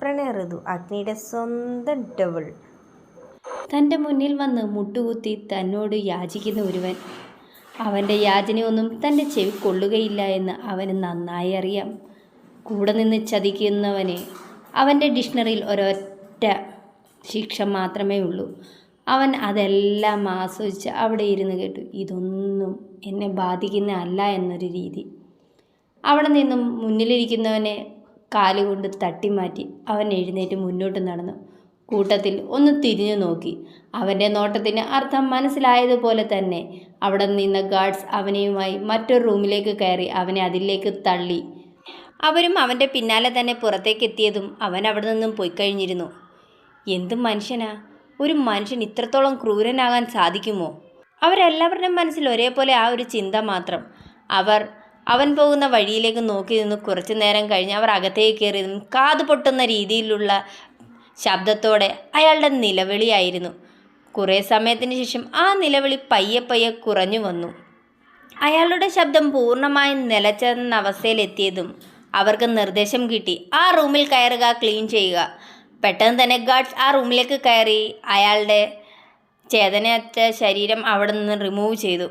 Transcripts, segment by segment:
പ്രണയ ഋതു അഗ്നിയുടെ സ്വന്തം ഡബിൾ തന്റെ മുന്നിൽ വന്ന് മുട്ടുകുത്തി തന്നോട് യാചിക്കുന്ന ഒരുവൻ. അവന്റെ യാചനയൊന്നും തന്റെ ചെവി കൊള്ളുകയില്ല എന്ന് അവന് നന്നായി അറിയാം. കൂടെ നിന്ന് ചതിക്കുന്നവനെ അവന്റെ ഡിക്ഷണറിയിൽ ഒരൊറ്റ ശിക്ഷ മാത്രമേ ഉള്ളൂ. അവൻ അതെല്ലാം ആസ്വദിച്ച് അവിടെ ഇരുന്ന് കേട്ടു ഇതൊന്നും എന്നെ ബാധിക്കുന്ന അല്ല എന്നൊരു രീതി. അവിടെ നിന്നും മുന്നിലിരിക്കുന്നവനെ കാലുകൊണ്ട് തട്ടിമാറ്റി അവൻ എഴുന്നേറ്റ് മുന്നോട്ട് നടന്നു. കൂട്ടത്തിൽ ഒന്ന് തിരിഞ്ഞു നോക്കി. അവന്റെ നോട്ടത്തിന് അർത്ഥം മനസ്സിലായതുപോലെ തന്നെ അവിടെ നിന്ന ഗാർഡ്സ് അവനെയുമായി മറ്റൊരു റൂമിലേക്ക് കയറി അവനെ അതിലേക്ക് തള്ളി. അവരും അവന്റെ പിന്നാലെ തന്നെ പുറത്തേക്ക് എത്തിയതും അവൻ അവിടെ നിന്നും പോയി കഴിഞ്ഞിരുന്നു. എന്ത് മനുഷ്യനാ? ഒരു മനുഷ്യൻ ഇത്രത്തോളം ക്രൂരനാകാൻ സാധിക്കുമോ? അവരെല്ലാവരുടെയും മനസ്സിൽ ഒരേപോലെ ആ ഒരു ചിന്ത മാത്രം. അവർ അവൻ പോകുന്ന വഴിയിലേക്ക് നോക്കി നിന്ന് കുറച്ചു നേരം കഴിഞ്ഞ് അവർ അകത്തേക്ക് കയറിയതും കാത് പൊട്ടുന്ന രീതിയിലുള്ള ശബ്ദത്തോടെ അയാളുടെ നിലവിളിയായിരുന്നു കുറേ സമയത്തിന് ശേഷം ആ നിലവിളി പയ്യെ പയ്യെ കുറഞ്ഞു വന്നു. അയാളുടെ ശബ്ദം പൂർണമായും നിലച്ചെന്ന അവസ്ഥയിലെത്തിയതും അവർക്ക് നിർദ്ദേശം കിട്ടി. ആ റൂമിൽ കയറുക ക്ലീൻ ചെയ്യുക. പെട്ടെന്ന് തന്നെ ഗാർഡ്സ് ആ റൂമിലേക്ക് കയറി അയാളുടെ ചേതനയറ്റ ശരീരം അവിടെ നിന്ന് റിമൂവ് ചെയ്തു.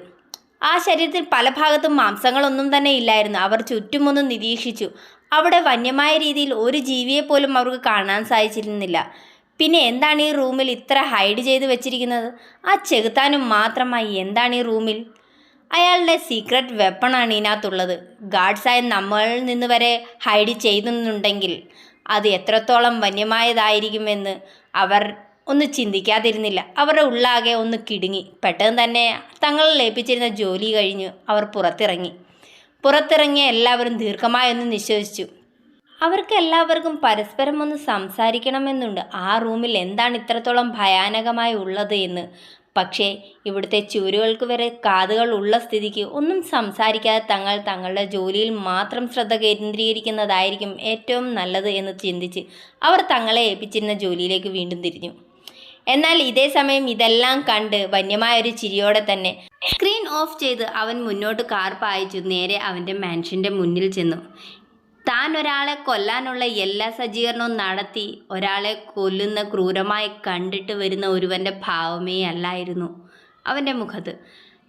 ആ ശരീരത്തിൽ പല ഭാഗത്തും മാംസങ്ങളൊന്നും തന്നെ ഇല്ലായിരുന്നു. അവർ ചുറ്റുമൊന്നും നിരീക്ഷിച്ചു. അവിടെ വന്യമായ രീതിയിൽ ഒരു ജീവിയെ പോലും അവർക്ക് കാണാൻ സാധിച്ചിരുന്നില്ല. പിന്നെ എന്താണ് ഈ റൂമിൽ ഇത്ര ഹൈഡ് ചെയ്ത് വെച്ചിരിക്കുന്നത്? ആ ചെകുത്താനും മാത്രമായി എന്താണ് ഈ റൂമിൽ? അയാളുടെ സീക്രട്ട് വെപ്പണാണ് ഇതിനകത്തുള്ളത്. ഗാർഡ്സായ നമ്മളിൽ നിന്ന് വരെ ഹൈഡ് ചെയ്യുന്നുണ്ടെങ്കിൽ അത് എത്രത്തോളം വന്യമായതായിരിക്കുമെന്ന് അവർ ഒന്ന് ചിന്തിക്കാതിരുന്നില്ല. അവരുടെ ഉള്ളാകെ ഒന്ന് കിടുങ്ങി. പെട്ടെന്ന് തന്നെ തങ്ങൾ ലഭിച്ചിരുന്ന ജോലി കഴിഞ്ഞു. അവർ പുറത്തിറങ്ങി. പുറത്തിറങ്ങിയ എല്ലാവരും ദീർഘമായൊന്ന് നിശ്വസിച്ചു. അവർക്ക് എല്ലാവർക്കും പരസ്പരം ഒന്ന് സംസാരിക്കണമെന്നുണ്ട്. ആ റൂമിൽ എന്താണ് ഇത്രത്തോളം ഭയാനകമായി ഉള്ളത് എന്ന്. പക്ഷേ ഇവിടുത്തെ ചുവരുകൾക്ക് വരെ കാതുകൾ ഉള്ള സ്ഥിതിക്ക് ഒന്നും സംസാരിക്കാതെ തങ്ങൾ തങ്ങളുടെ ജോലിയിൽ മാത്രം ശ്രദ്ധ കേന്ദ്രീകരിക്കുന്നതായിരിക്കും ഏറ്റവും നല്ലത് എന്ന് ചിന്തിച്ച് അവർ തങ്ങളെ ഏൽപ്പിച്ചിരുന്ന ജോലിയിലേക്ക് വീണ്ടും തിരിഞ്ഞു. എന്നാൽ ഇതേ സമയം ഇതെല്ലാം കണ്ട് വന്യമായ ഒരു ചിരിയോടെ തന്നെ സ്ക്രീൻ ഓഫ് ചെയ്ത് അവൻ മുന്നോട്ട് കാർ പായിച്ചു. നേരെ അവന്റെ മാൻഷന്റെ മുന്നിൽ ചെന്നു. താൻ ഒരാളെ കൊല്ലാനുള്ള എല്ലാ സജ്ജീകരണവും നടത്തി. ഒരാളെ കൊല്ലുന്ന ക്രൂരമായി കണ്ടിട്ട് വരുന്ന ഒരുവന്റെ ഭാവമേ അല്ലായിരുന്നു അവന്റെ മുഖത്ത്.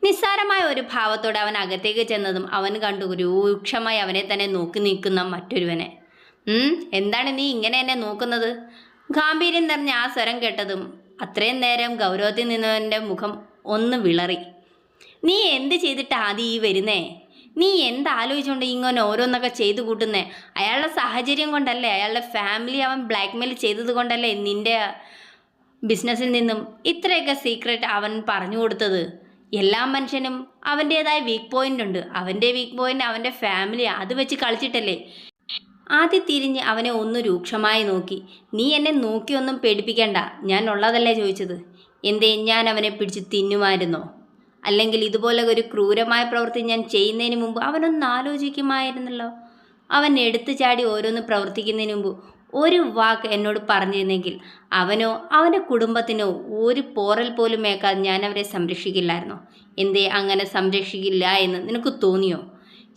നിസ്സാരമായ ഒരു ഭാവത്തോടെ അവൻ അകത്തേക്ക് ചെന്നതും അവൻ കണ്ടു രൂക്ഷമായി അവനെ തന്നെ നോക്കി നിൽക്കുന്ന മറ്റൊരുവനെ. എന്താണ് നീ ഇങ്ങനെ എന്നെ നോക്കുന്നത്? ഗാംഭീര്യം നിറഞ്ഞ ആ സ്വരം കേട്ടതും അത്രയും നേരം ഗൗരവത്തിൽ നിന്നവന്റെ മുഖം ഒന്ന് വിളറി. നീ എന്ത് ചെയ്തിട്ട് ആദ്യം ഈ വരുന്നേ? നീ എന്താലോചിച്ചുകൊണ്ട് ഇങ്ങനെ ഓരോന്നൊക്കെ ചെയ്തു കൂട്ടുന്നേ? അയാളുടെ സാഹചര്യം കൊണ്ടല്ലേ അയാളുടെ ഫാമിലി അവൻ ബ്ലാക്ക്മെയിൽ ചെയ്തത് കൊണ്ടല്ലേ നിന്റെ ബിസിനസ്സിൽ നിന്നും ഇത്രയൊക്കെ സീക്രട്ട് അവൻ പറഞ്ഞു കൊടുത്തത്? എല്ലാ മനുഷ്യനും അവന്റേതായ വീക്ക് പോയിന്റ് ഉണ്ട്. അവന്റെ വീക്ക് പോയിന്റ് അവന്റെ ഫാമിലി അത് വെച്ച് കളിച്ചിട്ടല്ലേ? ആദ്യം തിരിഞ്ഞ് അവനെ ഒന്ന് രൂക്ഷമായി നോക്കി. നീ എന്നെ നോക്കിയൊന്നും പേടിപ്പിക്കണ്ട. ഞാൻ ഉള്ളതല്ലേ ചോദിച്ചത്. എന്തേ ഞാൻ അവനെ പിടിച്ച് തിന്നുമായിരുന്നോ? അല്ലെങ്കിൽ ഇതുപോലെ ഒരു ക്രൂരമായ പ്രവൃത്തി ഞാൻ ചെയ്യുന്നതിന് മുമ്പ് അവനൊന്ന് ആലോചിക്കുമായിരുന്നല്ലോ? അവൻ എടുത്തു ചാടി ഓരോന്ന് പ്രവർത്തിക്കുന്നതിന് മുമ്പ് ഒരു വാക്ക് എന്നോട് പറഞ്ഞിരുന്നെങ്കിൽ അവനോ അവന്റെ കുടുംബത്തിനോ ഒരു പോറൽ പോലും ഏക്കാതെ ഞാൻ അവരെ സംരക്ഷിക്കില്ലായിരുന്നോ? എന്തേ അങ്ങനെ സംരക്ഷിക്കില്ല എന്ന് നിനക്ക് തോന്നിയോ?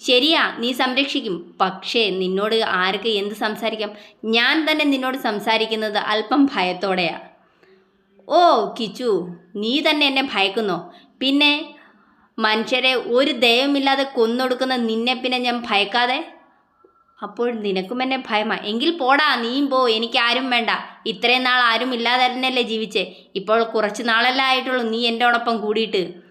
ശരിയാ നീ സംരക്ഷിക്കും. പക്ഷേ നിന്നോട് ആർക്ക് എന്ത് സംസാരിക്കാം? ഞാൻ തന്നെ നിന്നോട് സംസാരിക്കുന്നത് അല്പം ഭയത്തോടെയാ. ഓ കിച്ചു നീ തന്നെ എന്നെ ഭയക്കുന്നോ? പിന്നെ മനുഷ്യരെ ഒരു ദയവുമില്ലാതെ കൊന്നൊടുക്കുന്ന നിന്നെ പിന്നെ ഞാൻ ഭയക്കാതെ? അപ്പോൾ നിനക്കും എന്നെ ഭയമാ. എങ്കിൽ പോടാ നീയും പോ എനിക്ക് ആരും വേണ്ട. ഇത്രയും നാൾ ആരും ഇല്ലാതെ തന്നെയല്ലേ ജീവിച്ചേ. ഇപ്പോൾ കുറച്ച് നാളല്ലേ ആയിട്ടുള്ളൂ നീ എന്നോടൊപ്പം കൂടിയിട്ട്.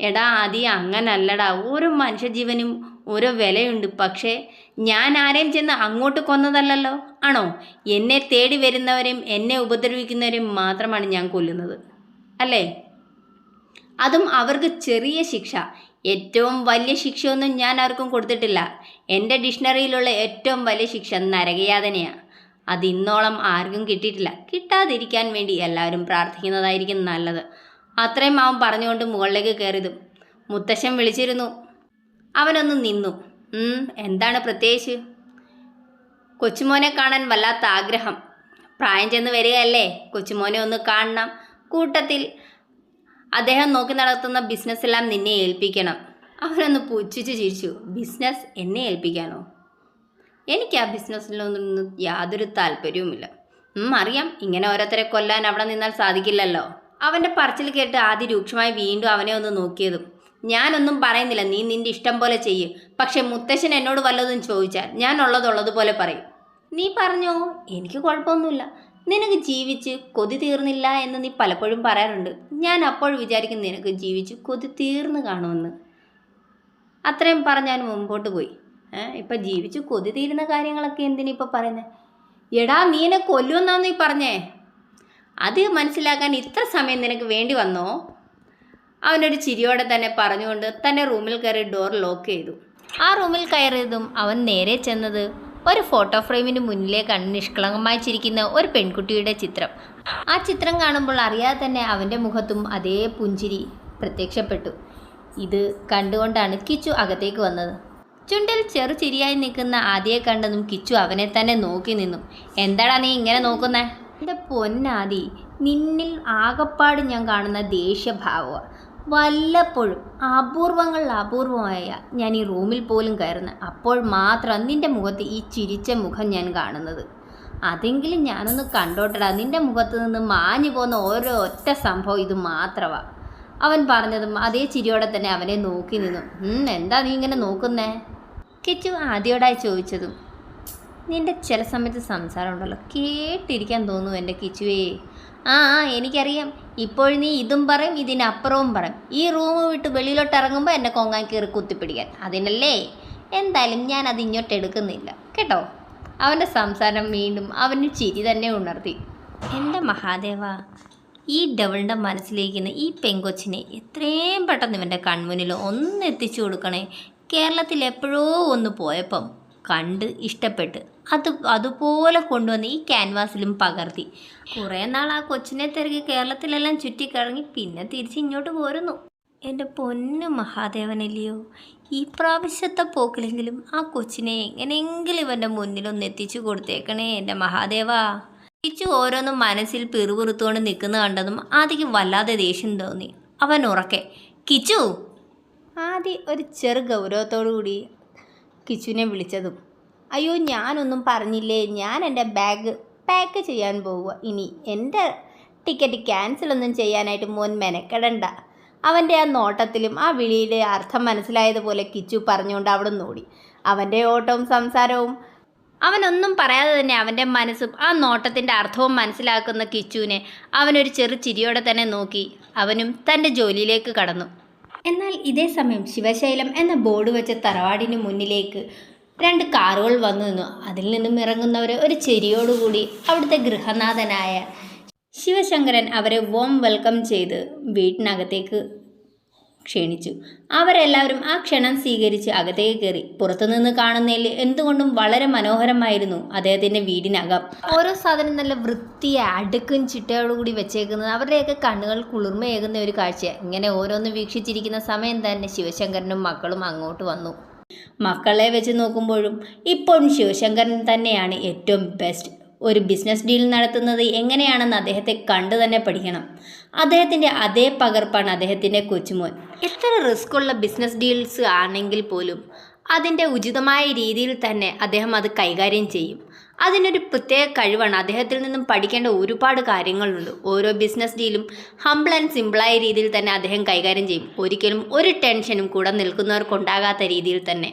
എടാ ആദി അങ്ങനല്ലടാ. ഓരോ മനുഷ്യജീവനും ഓരോ വിലയുണ്ട്. പക്ഷേ ഞാൻ ആരെയും ചെന്ന് അങ്ങോട്ട് കൊന്നതല്ലല്ലോ? ആണോ? എന്നെ തേടി വരുന്നവരെയും എന്നെ ഉപദ്രവിക്കുന്നവരെയും മാത്രമാണ് ഞാൻ കൊല്ലുന്നത്. അല്ലേ? അതും അവർക്ക് ചെറിയ ശിക്ഷ. ഏറ്റവും വലിയ ശിക്ഷയൊന്നും ഞാൻ ആർക്കും കൊടുത്തിട്ടില്ല. എന്റെ ഡിക്ഷണറിയിലുള്ള ഏറ്റവും വലിയ ശിക്ഷ നരകയാതനയാണ് അത് ഇന്നോളം ആർക്കും കിട്ടിയിട്ടില്ല. കിട്ടാതിരിക്കാൻ വേണ്ടി എല്ലാവരും പ്രാർത്ഥിക്കുന്നതായിരിക്കും നല്ലത്. അത്രയും അവൻ പറഞ്ഞുകൊണ്ട് മുകളിലേക്ക് കയറിയതും മുത്തശ്ശൻ വിളിച്ചിരുന്നു. അവനൊന്ന് നിന്നു. എന്താണ് പ്രത്യേകിച്ച്? കൊച്ചുമോനെ കാണാൻ വല്ലാത്ത ആഗ്രഹം. പ്രായം ചെന്ന് വരികയല്ലേ? കൊച്ചുമോനെ ഒന്ന് കാണണം. കൂട്ടത്തിൽ അദ്ദേഹം നോക്കി നടത്തുന്ന ബിസിനസ് എല്ലാം നിന്നെ ഏൽപ്പിക്കണം. അവനൊന്ന് പുച്ഛിച്ച് ചിരിച്ചു. ബിസിനസ് എന്നെ ഏൽപ്പിക്കാനോ? എനിക്ക് ആ ബിസിനസ്സിലൊന്നും യാതൊരു താല്പര്യവുമില്ല. അറിയാം. ഇങ്ങനെ ഓരോരുത്തരെ കൊല്ലാൻ അവിടെ നിന്നാൽ സാധിക്കില്ലല്ലോ. അവന്റെ പറച്ചിൽ കേട്ട് ആദ്യം രൂക്ഷമായി വീണ്ടും അവനെ ഒന്ന് നോക്കിയതും ഞാനൊന്നും പറയുന്നില്ല നീ നിന്റെ ഇഷ്ടം പോലെ ചെയ്യ് പക്ഷെ മുത്തശ്ശൻ എന്നോട് വല്ലതും ചോദിച്ചാൽ ഞാൻ ഉള്ളതുള്ളതുപോലെ പറയും. നീ പറഞ്ഞോ? എനിക്ക് കുഴപ്പമൊന്നുമില്ല. നിനക്ക് ജീവിച്ച് കൊതി തീർന്നില്ല എന്ന് നീ പലപ്പോഴും പറയാറുണ്ട്. ഞാൻ അപ്പോൾ വിചാരിക്കും നിനക്ക് ജീവിച്ച് കൊതി തീർന്നു കാണുമെന്ന്. അത്രയും പറഞ്ഞാൽ മുമ്പോട്ട് പോയി. ഇപ്പം ജീവിച്ച് കൊതി തീരുന്ന കാര്യങ്ങളൊക്കെ എന്തിനാ ഇപ്പം പറയുന്നത് എടാ നീ എന്നെ കൊല്ലുമെന്നാന്ന് നീ പറഞ്ഞേ. അത് മനസ്സിലാക്കാൻ ഇത്ര സമയം നിനക്ക് വേണ്ടി വന്നോ? അവനൊരു ചിരിയോടെ തന്നെ പറഞ്ഞുകൊണ്ട് തന്നെ റൂമിൽ കയറി ഡോർ ലോക്ക് ചെയ്തു. ആ റൂമിൽ കയറിയതും അവൻ നേരെ ചെന്നത് ഒരു ഫോട്ടോ ഫ്രെയിമിന് മുന്നിലേക്കാണ് നിഷ്കളങ്കമായി ചിരിക്കുന്ന ഒരു പെൺകുട്ടിയുടെ ചിത്രം. ആ ചിത്രം കാണുമ്പോൾ അറിയാതെ തന്നെ അവന്റെ മുഖത്തും അതേ പുഞ്ചിരി പ്രത്യക്ഷപ്പെട്ടു. ഇത് കണ്ടുകൊണ്ടാണ് കിച്ചു അകത്തേക്ക് വന്നത്. ചുണ്ടിൽ ചെറു ചിരിയായി നിൽക്കുന്ന ആദ്യയെ കണ്ടതും കിച്ചു അവനെ തന്നെ നോക്കി നിന്നു. എന്താടാ നീ ഇങ്ങനെ നോക്കുന്നേ? എന്റെ പൊന്നാദി നിന്നിൽ ആകപ്പാട് ഞാൻ കാണുന്ന ദേഷ്യഭാവമാണ് വല്ലപ്പോഴും അപൂർവങ്ങളിൽ അപൂർവമായ ഞാൻ ഈ റൂമിൽ പോലും കയറുന്നത് അപ്പോൾ മാത്രം നിന്റെ മുഖത്ത് ഈ ചിരിച്ച മുഖം ഞാൻ കാണുന്നത്. അതെങ്കിലും ഞാനൊന്ന് കണ്ടോട്ടടാ നിന്റെ മുഖത്ത് നിന്ന് മാഞ്ഞു പോകുന്ന ഓരോ ഒറ്റ സംഭവം ഇത് മാത്രമാണ് അവൻ പറഞ്ഞതും അതേ ചിരിയോടെ തന്നെ അവനെ നോക്കി നിന്നു. "ഉം, എന്താ നീ ഇങ്ങനെ നോക്കുന്നേ? കിച്ചു ആദ്യോടായി ചോദിച്ചതും നിന്റെ ചില സമയത്ത് സംസാരം ഉണ്ടല്ലോ. കേട്ടിരിക്കാൻ തോന്നുന്നു എന്റെ കിച്ചുവേ. ആ ആ എനിക്കറിയാം. ഇപ്പോൾ നീ ഇതും പറയും ഇതിനപ്പുറവും പറയും. ഈ റൂം വിട്ട് വെളിയിലോട്ട് ഇറങ്ങുമ്പോൾ എന്നെ കൊങ്ങാൻ കയറി കുത്തിപ്പിടിക്കാൻ. അതിനല്ലേ? എന്തായാലും ഞാൻ അത് ഇങ്ങോട്ട് എടുക്കുന്നില്ല. കേട്ടോ? അവന്റെ സംസാരം വീണ്ടും അവന് ചിരി തന്നെ ഉണർത്തി. എന്റെ മഹാദേവ? ഈ ഡബിളിന്റെ മനസ്സിലേക്കുന്ന ഈ പെങ്കൊച്ചിനെ എത്രയും പെട്ടെന്ന് ഇവന്റെ കൺമുന്നിൽ ഒന്ന് എത്തിച്ചു കൊടുക്കണേ. കേരളത്തിൽ എപ്പോഴോ ഒന്ന് പോയപ്പം കണ്ട് ഇഷ്ടപ്പെട്ട്. അത് അതുപോലെ കൊണ്ടുവന്ന് ഈ ക്യാൻവാസിലും പകർത്തി. കുറേ നാൾ ആ കൊച്ചിനെ തിരക്കി കേരളത്തിലെല്ലാം ചുറ്റിക്കറങ്ങി പിന്നെ തിരിച്ച് ഇങ്ങോട്ട് പോരുന്നു. എന്റെ പൊന്നു മഹാദേവനല്ലയോ ഈ പ്രാവശ്യത്തെ പോക്കിലെങ്കിലും ആ കൊച്ചിനെ എങ്ങനെയെങ്കിലും ഇവന്റെ മുന്നിലൊന്ന് എത്തിച്ചു കൊടുത്തേക്കണേ എന്റെ മഹാദേവ. തിരിച്ചു ഓരോന്നും മനസ്സിൽ പിറുപിറുത്തുകൊണ്ട് നിൽക്കുന്ന കണ്ടതും ആദ്യം വല്ലാതെ ദേഷ്യം തോന്നി. അവൻ ഉറക്കെ കിച്ചു! ആദി ഒരു ചെറു ഗൗരവത്തോടു കൂടി കിച്ചുവിനെ വിളിച്ചതും അയ്യോ ഞാനൊന്നും പറഞ്ഞില്ലേ? ഞാൻ എന്റെ ബാഗ് പാക്ക് ചെയ്യാൻ പോവുക ഇനി എന്റെ ടിക്കറ്റ് ക്യാൻസലൊന്നും ചെയ്യാനായിട്ട് മോൻ മെനക്കെടണ്ട. അവന്റെ ആ നോട്ടത്തിലും ആ വിളിയുടെ അർത്ഥം മനസ്സിലായതുപോലെ കിച്ചു പറഞ്ഞുകൊണ്ട് അവിടെ നോടി. അവന്റെ ഓട്ടവും സംസാരവും അവനൊന്നും പറയാതെ തന്നെ അവന്റെ മനസ്സും ആ നോട്ടത്തിന്റെ അർത്ഥവും മനസ്സിലാക്കുന്ന കിച്ചുവിനെ അവനൊരു ചെറു ചിരിയോടെ തന്നെ നോക്കി. അവനും തന്റെ ജോലിയിലേക്ക് കടന്നു. എന്നാൽ ഇതേ സമയം ശിവശൈലം എന്ന ബോർഡ് വെച്ച തറവാടിന് മുന്നിലേക്ക് രണ്ട് കാറുകൾ വന്നു നിന്നു. അതിൽ നിന്നും ഇറങ്ങുന്നവർ ഒരു ചെരിയോടുകൂടി അവിടുത്തെ ഗൃഹനാഥനായ ശിവശങ്കരൻ അവരെ വോം വെൽക്കം ചെയ്ത് വീട്ടിനകത്തേക്ക് ക്ഷണിച്ചു. അവരെല്ലാവരും ആ ക്ഷണം സ്വീകരിച്ച് അകത്തേക്ക് കയറി. പുറത്തുനിന്ന് കാണുന്നതിൽ എന്തുകൊണ്ടും വളരെ മനോഹരമായിരുന്നു അദ്ദേഹത്തിന്റെ വീടിനകം. ഓരോ സാധനം നല്ല വൃത്തിയെ അടുക്കും ചിട്ടയോടുകൂടി വെച്ചേക്കുന്നത്. അവരുടെയൊക്കെ കണ്ണുകൾ കുളിർമയേകുന്ന ഒരു കാഴ്ച ഇങ്ങനെ ഓരോന്ന് വീക്ഷിച്ചിരിക്കുന്ന സമയം തന്നെ ശിവശങ്കരനും മക്കളും അങ്ങോട്ട് വന്നു. മക്കളെ വെച്ച് നോക്കുമ്പോഴും ഇപ്പോഴും ശിവശങ്കരൻ തന്നെയാണ് ഏറ്റവും ബെസ്റ്റ് ഒരു ബിസിനസ് ഡീൽ നടത്തുന്നത് എങ്ങനെയാണെന്ന് അദ്ദേഹത്തെ കണ്ടു തന്നെ പഠിക്കണം. അദ്ദേഹത്തിന്റെ അതേ പകർപ്പാണ് അദ്ദേഹത്തിന്റെ കൊച്ചുമോൻ. എത്ര റിസ്ക് ഉള്ള ബിസിനസ് ഡീൽസ് ആണെങ്കിൽ പോലും അതിന്റെ ഉചിതമായ രീതിയിൽ തന്നെ അദ്ദേഹം അത് കൈകാര്യം ചെയ്യും. അതിനൊരു പ്രത്യേക കഴിവാണ്. അദ്ദേഹത്തിൽ നിന്നും പഠിക്കേണ്ട ഒരുപാട് കാര്യങ്ങളുണ്ട്. ഓരോ ബിസിനസ് ഡീലും ഹംബിൾ ആൻഡ് സിമ്പിളായ രീതിയിൽ തന്നെ അദ്ദേഹം കൈകാര്യം ചെയ്യും. ഒരിക്കലും ഒരു ടെൻഷനും കൂടെ നിൽക്കുന്നവർക്കുണ്ടാകാത്ത രീതിയിൽ തന്നെ.